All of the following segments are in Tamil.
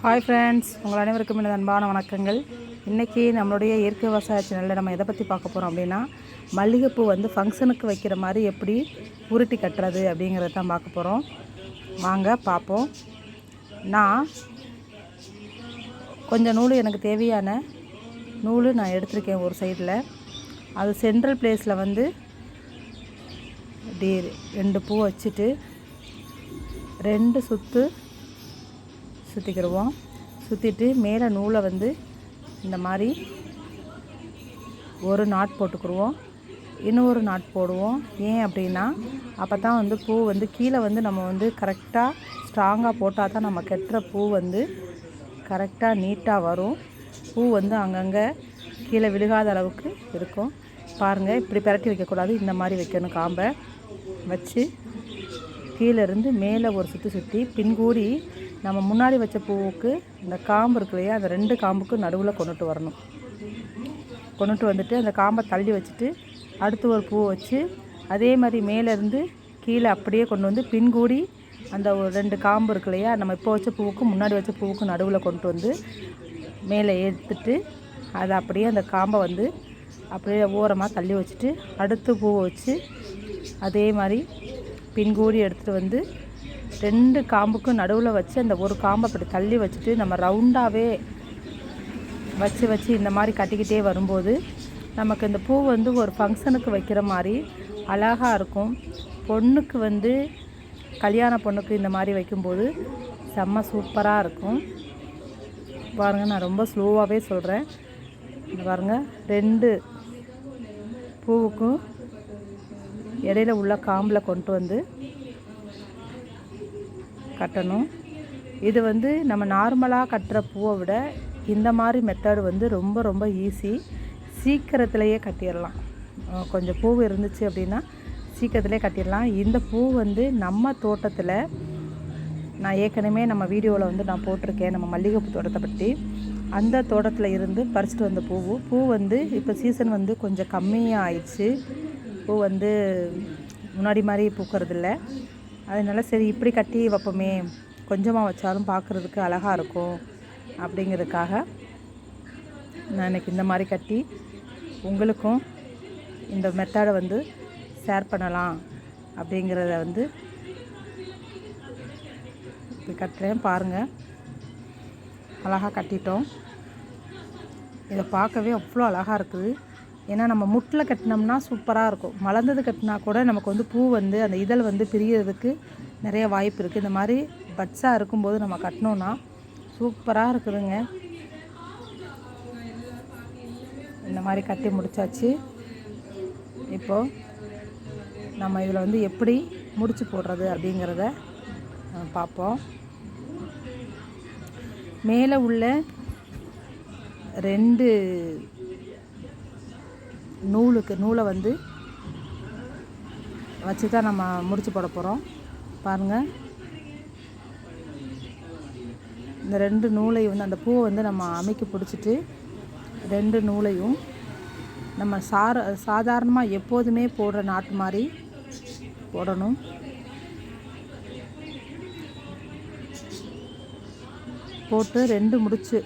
ஹாய் ஃப்ரெண்ட்ஸ் உங்கள் அனைவருக்கும் எனது அன்பான வணக்கங்கள். இன்றைக்கி நம்மளுடைய இயற்கை விவசாய சேனலில் நம்ம எதை பற்றி பார்க்க போகிறோம் அப்படின்னா மல்லிகைப்பூ வந்து ஃபங்க்ஷனுக்கு வைக்கிற மாதிரி எப்படி உருட்டி கட்டுறது அப்படிங்கிறத தான் பார்க்க போகிறோம் வாங்க பார்ப்போம். நான் கொஞ்சம் நூல் எனக்கு தேவையான நூல் நான் எடுத்திருக்கேன் ஒரு சைடில் அது சென்ட்ரல் பிளேஸில் வந்து இப்படி ரெண்டு பூ வச்சுட்டு ரெண்டு சுற்று சுற்றிக்கிடுவோம் சுற்றிட்டு மேலே நூலை வந்து இந்த மாதிரி ஒரு நாட் போட்டுக்கிடுவோம் இன்னொரு நாட் போடுவோம். ஏன் அப்படின்னா அப்போ தான் வந்து பூ வந்து கீழே வந்து நம்ம வந்து கரெக்டாக ஸ்ட்ராங்காக போட்டால் தான் நம்ம கெட்டுற பூ வந்து கரெக்டாக நீட்டாக வரும். பூ வந்து அங்கங்கே கீழே விழுகாத அளவுக்கு இருக்கும். பாருங்கள் இப்படி பிரட்டி வைக்கக்கூடாது. இந்த மாதிரி வைக்கணும் காம்பை. வச்சு கீழே இருந்து மேலே ஒரு சுற்றி சுற்றி பின்கூடி நம்ம முன்னாடி வச்ச பூவுக்கு இந்த காம்பு இருக்கு இல்லையா அந்த ரெண்டு காம்புக்கும் நடுவில் கொண்டுட்டு வரணும். கொண்டுட்டு வந்துட்டு அந்த காம்பை தள்ளி வச்சுட்டு அடுத்து ஒரு பூ வச்சு அதே மாதிரி மேலேருந்து கீழே அப்படியே கொண்டு வந்து பின்கூடி அந்த ஒரு ரெண்டு காம்பு இருக்கு இல்லையா நம்ம இப்போ வச்ச பூவுக்கும் முன்னாடி வச்ச பூவுக்கும் நடுவில் கொண்டு வந்து மேலே எடுத்துட்டு அதை அப்படியே அந்த காம்பை வந்து அப்படியே ஓரமாக தள்ளி வச்சுட்டு அடுத்து பூவை வச்சு அதே மாதிரி பின்கூடி எடுத்துகிட்டு வந்து ரெண்டு காம்புக்கும் நடுவில் வச்சு அந்த ஒரு காம்பை அப்படி தள்ளி வச்சுட்டு நம்ம ரவுண்டாகவே வச்சு வச்சு இந்த மாதிரி கட்டிக்கிட்டே வரும்போது நமக்கு இந்த பூ வந்து ஒரு ஃபங்க்ஷனுக்கு வைக்கிற மாதிரி அழகாக இருக்கும். பொண்ணுக்கு வந்து கல்யாண பொண்ணுக்கு இந்த மாதிரி வைக்கும்போது செம்ம சூப்பராக இருக்கும். பாருங்கள் நான் ரொம்ப ஸ்லோவாகவே சொல்கிறேன் பாருங்கள் ரெண்டு பூவுக்கும் இடையில உள்ள காம்பில் கொண்டு வந்து கட்டணும். இது வந்து நம்ம நார்மலாக கட்டுற பூவை விட இந்த மாதிரி மெத்தடு வந்து ரொம்ப ரொம்ப ஈஸி சீக்கிரத்துலேயே கட்டிடலாம். கொஞ்சம் பூ இருந்துச்சு அப்படின்னா சீக்கிரத்துலேயே கட்டிடலாம். இந்த பூ வந்து நம்ம தோட்டத்தில் நான் ஏற்கனவே நம்ம வீடியோவில் வந்து நான் போட்டிருக்கேன். நம்ம மல்லிகைப்பூ தோட்டத்தை பற்றி அந்த தோட்டத்தில் இருந்து பறிச்சிட்டு வந்த பூவு. பூ வந்து இப்போ சீசன் வந்து கொஞ்சம் கம்மியாக ஆயிடுச்சு பூ வந்து முன்னாடி மாதிரி பூக்கறதில்ல. அதனால சரி இப்படி கட்டி வைப்போமே. கொஞ்சமாக வச்சாலும் பார்க்குறதுக்கு அழகாக இருக்கும் அப்படிங்கிறதுக்காக நான் இன்னைக்கு இந்த மாதிரி கட்டி உங்களுக்கும் இந்த மெத்தடை வந்து ஷேர் பண்ணலாம் அப்படிங்கிறத வந்து இப்படி கட்டுறேன் பாருங்கள் அழகாக கட்டிட்டோம். இதை பார்க்கவே அவ்வளோ அழகாக இருக்குது. ஏன்னா நம்ம முட்டில் கட்டினோம்னா சூப்பராக இருக்கும். மலர்ந்தது கட்டினா கூட நமக்கு வந்து பூ வந்து அந்த இதழ் வந்து பிரியறதுக்கு நிறைய வாய்ப்பு இருக்குது இந்த மாதிரி பட்ஸாக இருக்கும்போது நம்ம கட்டினோன்னா சூப்பராக இருக்குதுங்க. இந்த மாதிரி கட்டி முடிச்சாச்சு. இப்போது நம்ம இதில் வந்து எப்படி முடிச்சு போடுறது அப்படிங்கிறத பார்ப்போம். மேலே உள்ள ரெண்டு நூலுக்கு நூலை வந்து வச்சு தான் நம்ம முடிச்சு போட போகிறோம் பாருங்கள் இந்த ரெண்டு நூலையும் வந்து அந்த பூவை வந்து நம்ம அமைக்க பிடிச்சிட்டு ரெண்டு நூலையும் நம்ம சார சாதாரணமாக எப்போதுமே போடுற நாட்டு மாதிரி போடணும். போட்டு ரெண்டு முடிச்சு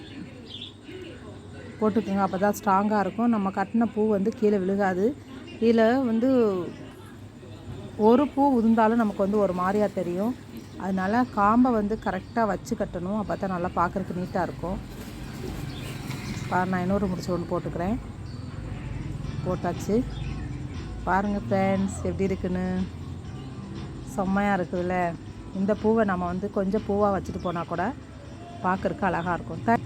போட்டுக்கோங்க. அப்போ தான் ஸ்ட்ராங்காக இருக்கும். நம்ம கட்டின பூ வந்து கீழே விழுகாது. இதில் வந்து ஒரு பூ உதிர்ந்தாலும் நமக்கு வந்து ஒரு மாதிரியாக தெரியும். அதனால காம்பை வந்து கரெக்டாக வச்சு கட்டணும். அப்போ தான் நல்லா பார்க்குறதுக்கு நீட்டாக இருக்கும். பாரு நான் இன்னொரு முடிச்சு ஒன்று போட்டுக்கிறேன். போட்டாச்சு. பாருங்கள் ஃப்ரெண்ட்ஸ் எப்படி இருக்குன்னு. செம்மையாக இருக்குதுல்ல. இந்த பூவை நம்ம வந்து கொஞ்சம் பூவாக வச்சுட்டு போனால் கூட பார்க்குறக்கு அழகாக இருக்கும்.